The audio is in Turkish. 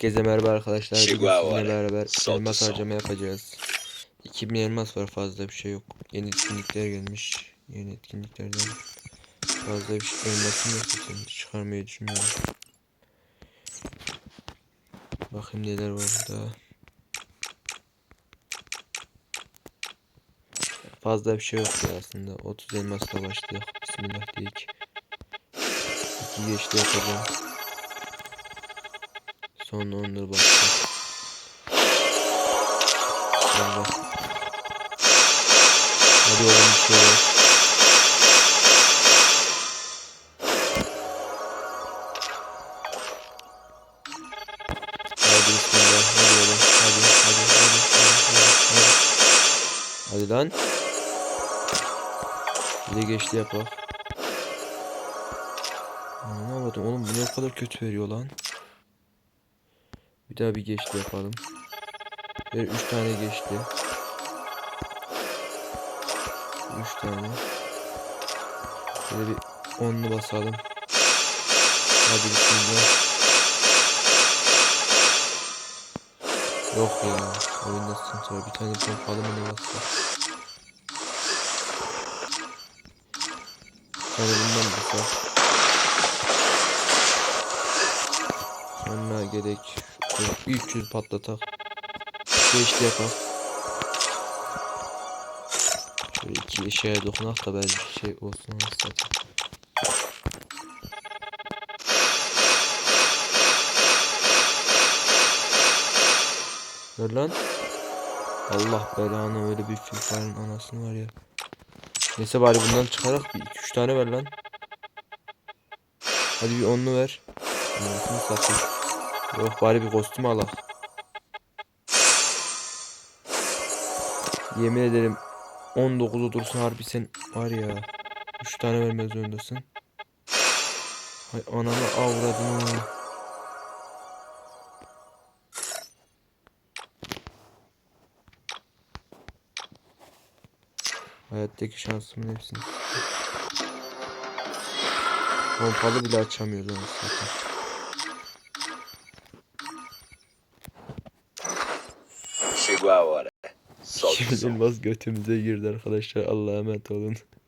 Herkese merhaba arkadaşlar. Bugün Chihuahua. sizinle beraber elmas harcama yapacağız. 2000 elmas var fazla bir şey yok. Yeni etkinlikler gelmiş. Yeni etkinliklerden fazla bir şey elmasım yok zaten. Çıkarmayı düşünmüyorum. Bakayım neler var burada. Fazla bir şey yok aslında. 30 elmasla başladık. Bismillah diyek. İki geçti yapacağım. Sonra onları bakacağım. Allah. Hadi oğlum var. Hadi bismillah. Hadi oğlum. Hadi hadi hadi hadi hadi. Hadi, hadi lan. Bir de geçti yapak. Anlamadım oğlum bu ne kadar kötü veriyor lan. Bir daha bir geçti yapalım. Ver 3 tane geçti. 3 tane. Şöyle bir onlu basalım. Hadi bismillah. Yok ya. Oyunda sıkıntı. Bir tane pompalı mı ne? Bir tane bundan basak. Sonra gerek şu 300 patlatak. Geçti yapak. Şöyle iki eşeğe dokunak da belki bir şey olsun zaten. Ver lan. Allah belanı öyle bir Fire'ın anasını var ya. Neyse bari bundan çıkarak bir 2-3 tane ver lan. Hadi bir onlu ver. Anasını satayım. Yok bari bir kostüm alak. Yemin ederim 19'u dursun harbi sen var ya 3 tane vermek zorundasın. Hay ananı avradını. Hayattaki şansımın hepsini. Pompalı bile açamıyoruz anasını satayım. Som. elmas götümüze girdi arkadaşlar. Allah'a emanet olun.